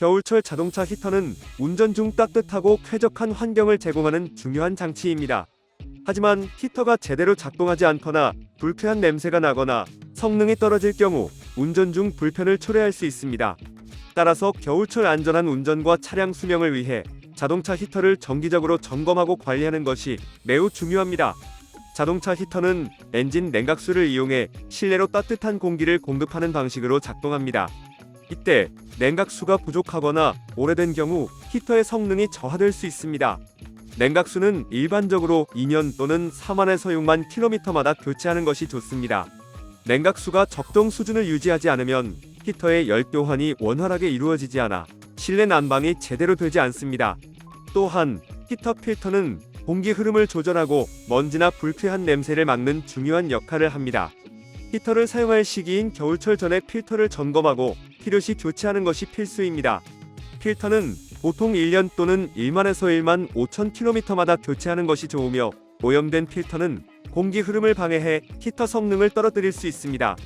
겨울철 자동차 히터는 운전 중 따뜻하고 쾌적한 환경을 제공하는 중요한 장치입니다. 하지만 히터가 제대로 작동하지 않거나 불쾌한 냄새가 나거나 성능이 떨어질 경우 운전 중 불편을 초래할 수 있습니다. 따라서 겨울철 안전한 운전과 차량 수명을 위해 자동차 히터를 정기적으로 점검하고 관리하는 것이 매우 중요합니다. 자동차 히터는 엔진 냉각수를 이용해 실내로 따뜻한 공기를 공급하는 방식으로 작동합니다. 이때 냉각수가 부족하거나 오래된 경우 히터의 성능이 저하될 수 있습니다. 냉각수는 일반적으로 2년 또는 4만에서 6만 킬로미터마다 교체하는 것이 좋습니다. 냉각수가 적정 수준을 유지하지 않으면 히터의 열 교환이 원활하게 이루어지지 않아 실내 난방이 제대로 되지 않습니다. 또한 히터 필터는 공기 흐름을 조절하고 먼지나 불쾌한 냄새를 막는 중요한 역할을 합니다. 히터를 사용할 시기인 겨울철 전에 필터를 점검하고 필요 시 교체하는 것이 필수입니다. 필터는 보통 1년 또는 1만에서 1만 5천 킬로미터마다 교체하는 것이 좋으며 오염된 필터는 공기 흐름을 방해해 히터 성능을 떨어뜨릴 수 있습니다.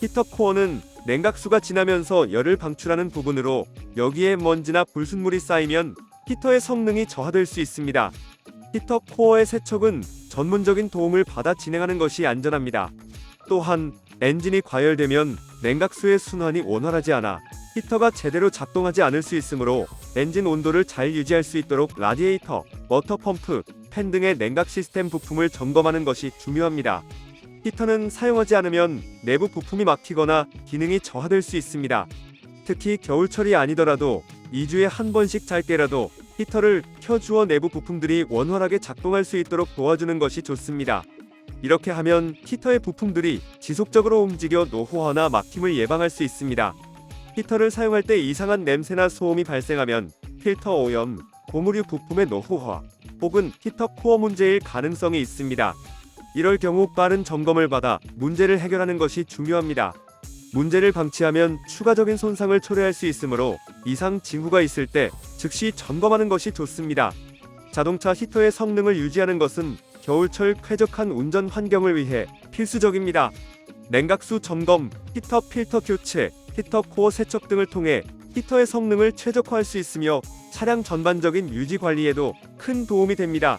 히터 코어는 냉각수가 지나면서 열을 방출하는 부분으로 여기에 먼지나 불순물이 쌓이면 히터의 성능이 저하될 수 있습니다. 히터 코어의 세척은 전문적인 도움을 받아 진행하는 것이 안전합니다. 또한 엔진이 과열되면 냉각수의 순환이 원활하지 않아 히터가 제대로 작동하지 않을 수 있으므로 엔진 온도를 잘 유지할 수 있도록 라디에이터, 워터 펌프, 팬 등의 냉각 시스템 부품을 점검하는 것이 중요합니다. 히터는 사용하지 않으면 내부 부품이 막히거나 기능이 저하될 수 있습니다. 특히 겨울철이 아니더라도 2주에 한 번씩 짧게라도 히터를 켜주어 내부 부품들이 원활하게 작동할 수 있도록 도와주는 것이 좋습니다. 이렇게 하면 히터의 부품들이 지속적으로 움직여 노후화나 막힘을 예방할 수 있습니다. 히터를 사용할 때 이상한 냄새나 소음이 발생하면 필터 오염, 고무류 부품의 노후화 혹은 히터 코어 문제일 가능성이 있습니다. 이럴 경우 빠른 점검을 받아 문제를 해결하는 것이 중요합니다. 문제를 방치하면 추가적인 손상을 초래할 수 있으므로 이상 징후가 있을 때 즉시 점검하는 것이 좋습니다. 자동차 히터의 성능을 유지하는 것은 겨울철 쾌적한 운전 환경을 위해 필수적입니다. 냉각수 점검, 히터 필터 교체, 히터 코어 세척 등을 통해 히터의 성능을 최적화할 수 있으며 차량 전반적인 유지 관리에도 큰 도움이 됩니다.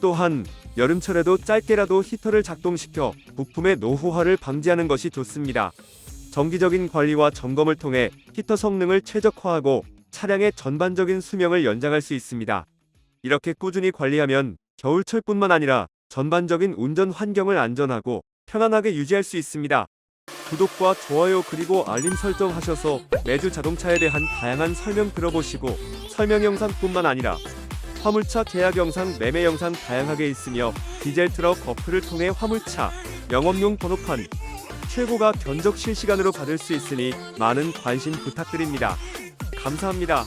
또한 여름철에도 짧게라도 히터를 작동시켜 부품의 노후화를 방지하는 것이 좋습니다. 정기적인 관리와 점검을 통해 히터 성능을 최적화하고 차량의 전반적인 수명을 연장할 수 있습니다. 이렇게 꾸준히 관리하면 겨울철뿐만 아니라 전반적인 운전 환경을 안전하고 편안하게 유지할 수 있습니다. 구독과 좋아요 그리고 알림 설정 하셔서 매주 자동차에 대한 다양한 설명 들어보시고 설명 영상뿐만 아니라 화물차 계약 영상, 매매 영상 다양하게 있으며 디젤 트럭 어플을 통해 화물차 영업용 번호판 최고가 견적 실시간으로 받을 수 있으니 많은 관심 부탁드립니다. 감사합니다.